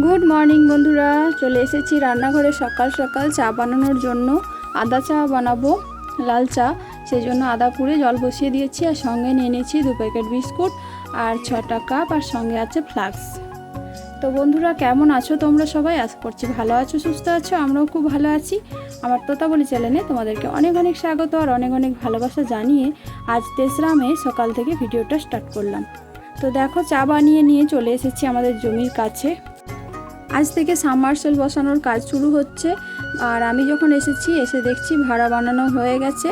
Good morning বন্ধুরা। চলে এসেছি রান্নাঘরে সকাল সকাল চা বানানোর জন্য। আদা চা বানাবো, লাল চা। সেই জন্য আদা পুড়ে জল বসিয়ে দিয়েছি আর সঙ্গে নিয়ে নিয়েছি দু প্যাকেট বিস্কুট আর ছটা কাপ আর সঙ্গে আছে ফ্লাক্স। তো বন্ধুরা, কেমন আছো তোমরা সবাই? আশা করছি ভালো আছো, সুস্থ আছো, আমরাও খুব ভালো আছি। আমার তোতাবলি চ্যানেলে তোমাদেরকে অনেক অনেক স্বাগত আর অনেক অনেক ভালোবাসা জানিয়ে আজ তেসরা মে সকাল থেকে ভিডিওটা স্টার্ট করলাম। তো দেখো, চা বানিয়ে নিয়ে চলে এসেছি আমাদের জমির কাছে। আজ থেকে সাবমার্সেল বসানোর কাজ শুরু হচ্ছে। আর আমি যখন এসেছি, এসে দেখছি ভাড়া বানানো হয়ে গেছে।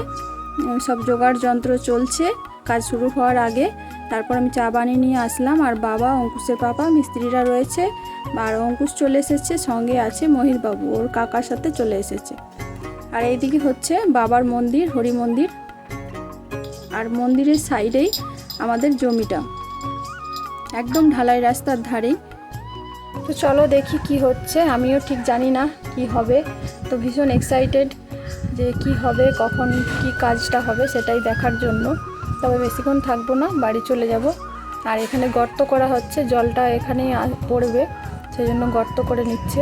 সব জোগাড় যন্ত্র চলছে, কাজ শুরু হওয়ার আগে। তারপর আমি চা বানিয়ে নিয়ে আসলাম, আর বাবা, অঙ্কুশের পাপা, মিস্ত্রিরা রয়েছে। আর অঙ্কুশ চলে এসেছে, সঙ্গে আছে মহির বাবু ওর কাকার সাথে চলে এসেছে। আর এইদিকে হচ্ছে বাবার মন্দির, হরি মন্দির। আর মন্দিরের সাইডেই আমাদের জমিটা। একদম ঢালাই রাস্তার ধারেই। তো চলো দেখি কি হচ্ছে। আমিও ঠিক জানি না কি হবে। তো ভীষণ এক্সাইটেড যে কি হবে, কখন কি কাজটা হবে সেটাই দেখার জন্য। তবে বেশিক্ষণ থাকব না, বাড়ি চলে যাব। আর এখানে গর্ত করা হচ্ছে, জলটা এখানেই পড়বে সেই জন্য গর্ত করে নিচ্ছে।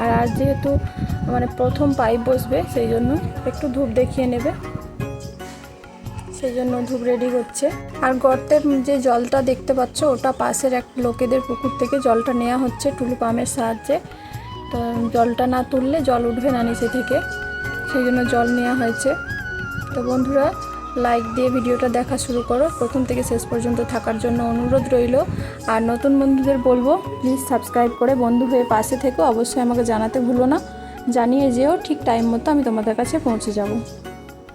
আর আর যেহেতু মানে প্রথম পাইপ বসবে, সেই জন্য একটু ধূপ দেখিয়ে নেবে। সেই জন্য ধূপ রেডি হচ্ছে। আর গর্তের যে জলটা দেখতে পাচ্ছ, ওটা পাশের এক লোকেদের পুকুর থেকে জলটা নেওয়া হচ্ছে টুলু পাম্পের সাহায্যে। তো জলটা না তুললে জল উঠবে না নিচে থেকে। সেই জন্য জল নেওয়া হয়েছে। তো বন্ধুরা লাইক দিয়ে ভিডিওটা দেখা শুরু করো। প্রথম থেকে শেষ পর্যন্ত থাকার জন্য অনুরোধ রইল। আর নতুন বন্ধুদের বলব প্লিজ সাবস্ক্রাইব করে বন্ধু হয়ে পাশে থেকো। অবশ্যই আমাকে জানাতে ভুলো না। জানিয়ে যেও ঠিক টাইম মতো আমি তোমাদের কাছে পৌঁছে যাব।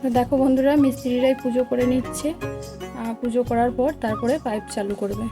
তো দেখো বন্ধুরা মিস্ত্রিরাই পুজো করে নিচ্ছে। পুজো করার পর তারপরে পাইপ চালু করবে।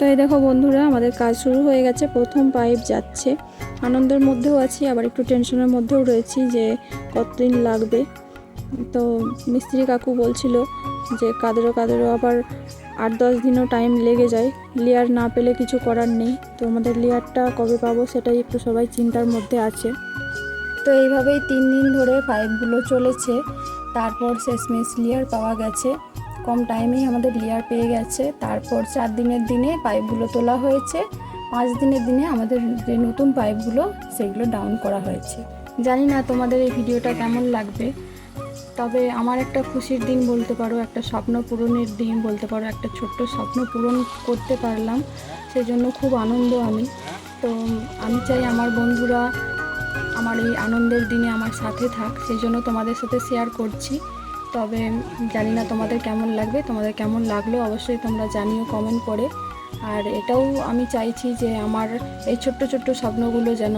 তো এই দেখো বন্ধুরা, আমাদের কাজ শুরু হয়ে গেছে, প্রথম পাইপ যাচ্ছে। আনন্দের মধ্যেও আছি, আবার একটু টেনশনের মধ্যেও রয়েছি যে কতদিন লাগবে। তো মিস্ত্রি কাকু বলছিল যে কাদেরও কাদেরও আবার আট দশ দিনও টাইম লেগে যায়। লেয়ার না পেলে কিছু করার নেই। তো আমাদের লেয়ারটা কবে পাবো সেটাই একটু সবাই চিন্তার মধ্যে আছে। তো এইভাবেই তিন দিন ধরে পাইপগুলো চলেছে। তারপর শেষমেশ লেয়ার পাওয়া গেছে। কম টাইমেই আমাদের লেয়ার পেয়ে গেছে। তারপর চার দিনের দিনে পাইপগুলো তোলা হয়েছে। পাঁচ দিনের দিনে আমাদের যে নতুন পাইপগুলো, সেগুলো ডাউন করা হয়েছে। জানি না তোমাদের এই ভিডিওটা কেমন লাগবে। তবে আমার একটা খুশির দিন বলতে পারো, একটা স্বপ্ন পূরণের দিন বলতে পারো, একটা ছোট্ট স্বপ্ন পূরণ করতে পারলাম। সেই জন্য খুব আনন্দ আমি। তো আমি চাই আমার বন্ধুরা আমার এই আনন্দের দিনে আমার সাথে থাক। সেই জন্য তোমাদের সাথে শেয়ার করছি। তবে জানি না তোমাদের কেমন লাগবে, তোমাদের কেমন লাগল অবশ্যই তোমরা জানিও কমেন্ট করে। আর এটাও আমি চাইছি যে আমার এই ছোট্ট ছোট্ট স্বপ্নগুলো যেন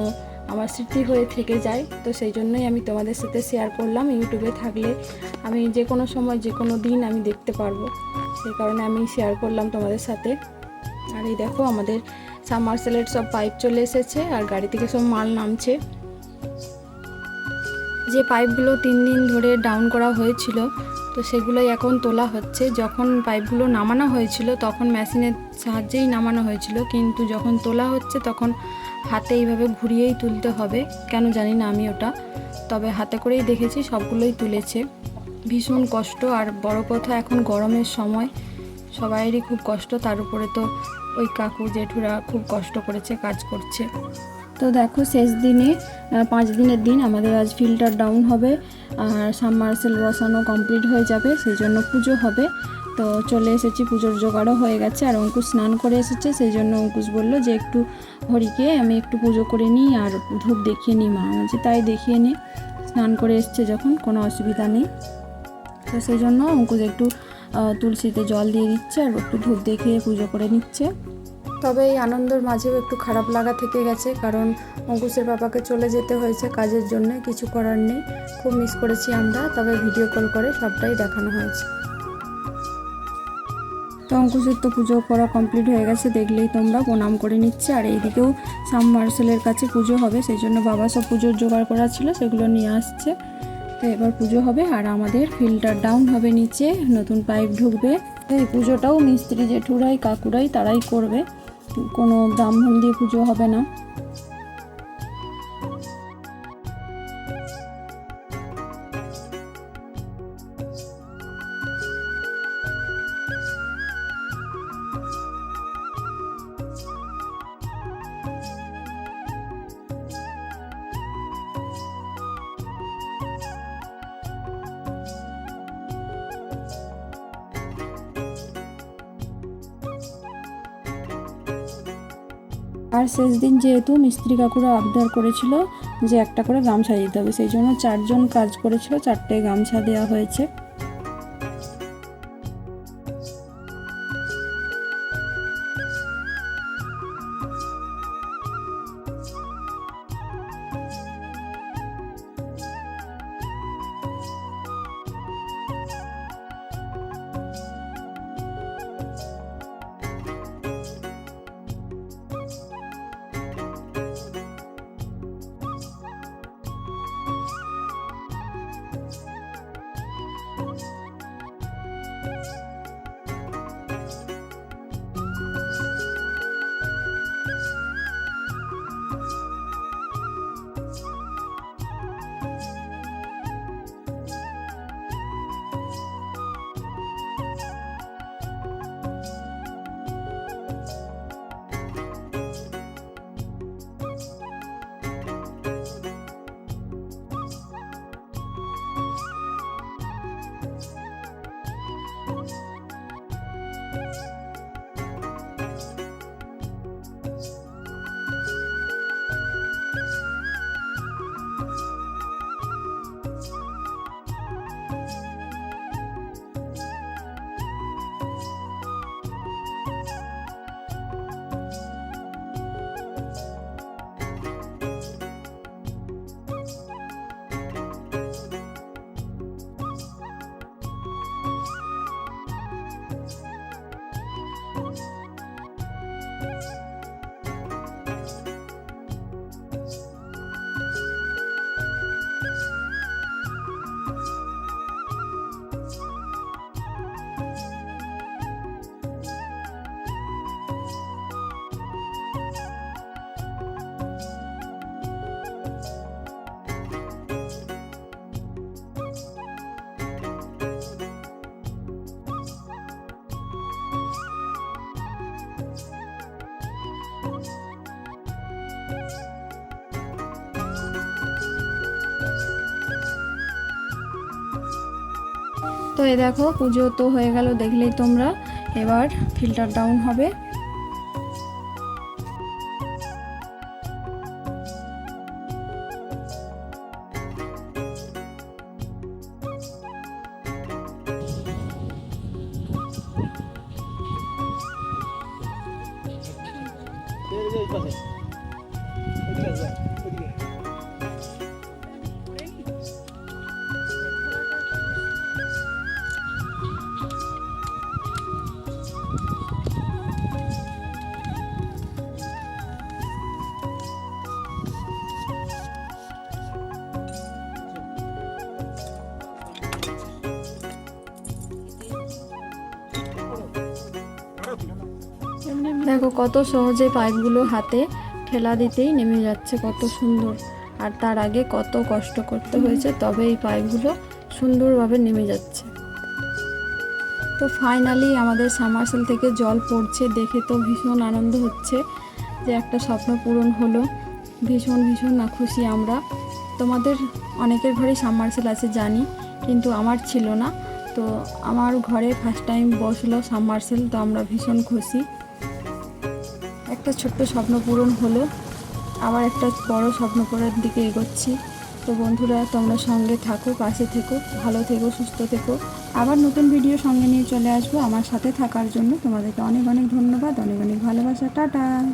আমার স্মৃতি হয়ে থেকে যায়। তো সেই জন্যই আমি তোমাদের সাথে শেয়ার করলাম ইউটিউবে থাকলে। আমি যে কোনো সময় যে কোনো দিন আমি দেখতে পারব। সেই কারণে আমি শেয়ার করলাম তোমাদের সাথে। আর এই দেখো আমাদের সাবমার্সেলের সব পাইপ চলে এসেছে, আর গাড়ি থেকে সব মাল নামছে। যে পাইপগুলো তিন দিন ধরে ডাউন করা হয়েছিল, তো সেগুলোই এখন তোলা হচ্ছে। যখন পাইপগুলো নামানো হয়েছিল, তখন মেশিনের সাহায্যেই নামানো হয়েছিল। কিন্তু যখন তোলা হচ্ছে, তখন হাতে এইভাবে ঘুরিয়েই তুলতে হবে। কেন জানি না আমি ওটা। তবে হাতে করেই দেখেছি, সবগুলোই তুলেছে। ভীষণ কষ্ট আর বড় কথা, এখন গরমের সময় সবাইয়েরই খুব কষ্ট। তার উপরে তো ওই কাকু জেঠুরা খুব কষ্ট করেছে, কাজ করছে। তো দেখো, শেষ দিনে পাঁচ দিনের দিন আমাদের আজ ফিল্টার ডাউন হবে আর সাবমার্সেল বসানো কমপ্লিট হয়ে যাবে সেই জন্য পুজো হবে। তো চলে এসেছি, পুজোর জোগাড়ও হয়ে গেছে আর অঙ্কুশ স্নান করে এসেছে সেই জন্য অঙ্কুশ বলল যে একটু হরিকে আমি একটু পুজো করে নিই আর ধূপ দেখিয়ে নিই, মা বলছে তাই দেখিয়ে নে। স্নান করে এসছে যখন, কোনো অসুবিধা নেই। তো সেই জন্য অঙ্কুশ একটু তুলসীতে জল দিয়ে দিচ্ছে আর একটু ধূপ দেখিয়ে পুজো করে নিচ্ছে। তবে এই আনন্দের মাঝেও একটু খারাপ লাগা থেকে গেছে, কারণ অঙ্কুশের বাবাকে চলে যেতে হয়েছে কাজের জন্য, কিছু করার নেই। খুব মিস করেছি আমরা, তবে ভিডিও কল করে সবটাই দেখানো হয়েছে। তো অঙ্কুশের তো পুজো করা কমপ্লিট হয়ে গেছে, দেখলেই তোমরা প্রণাম করে নিচ্ছে। আর এইদিকেও সাম মার্শালের কাছে পুজো হবে সেই জন্য বাবা সব পুজোর জোগাড় করা ছিল, সেগুলো নিয়ে আসছে। তো এবার পুজো হবে, আর আমাদের ফিল্টার ডাউন হবে নিচে, নতুন পাইপ ঢুকবে। এই পুজোটাও মিস্ত্রি জেঠুরাই, কাকুরাই তারাই করবে। কোনো ব্রাহ্মণ দিয়ে পুজো হবে না। আর শেষ দিন যেহেতু মিস্ত্রি কাকুরা আবদার করেছিল যে একটা করে গামছা দিতে হবে, সেই জন্য চারজন কাজ করেছিল, চারটে গামছা দেওয়া হয়েছে। তো এই দেখো পুজো তো হয়ে গেল দেখলেই তোমরা। এবার ফিল্টার ডাউন হবে। দেখো কত সহজে পাইপগুলো হাতে ঠেলা দিতেই নেমে যাচ্ছে, কত সুন্দর। আর তার আগে কত কষ্ট করতে হয়েছে, তবে এই পাইপগুলো সুন্দরভাবে নেমে যাচ্ছে। তো ফাইনালি আমাদের সামারসেল থেকে জল পড়ছে, দেখে তো ভীষণ আনন্দ হচ্ছে যে একটা স্বপ্ন পূরণ হলো। ভীষণ ভীষণ না খুশি আমরা। তোমাদের অনেকের ঘরে সাবমার্সেল আছে জানি, কিন্তু আমার ছিল না। তো আমার ঘরে ফার্স্ট টাইম বসল সাবমার্সেল তো আমরা ভীষণ খুশি। একটা ছোট্ট স্বপ্ন পূরণ হলো। আবার একটা বড় স্বপ্ন পূরণের দিকে এগোচ্ছি। তো বন্ধুরা, তোমরা সঙ্গে থাকো, পাশে থেকো, ভালো থেকো, সুস্থ থেকো। আবার নতুন ভিডিও সঙ্গে নিয়ে চলে আসব। আমার সাথে থাকার জন্য তোমাদেরকে অনেক অনেক ধন্যবাদ, অনেক অনেক ভালোবাসা। টাটা!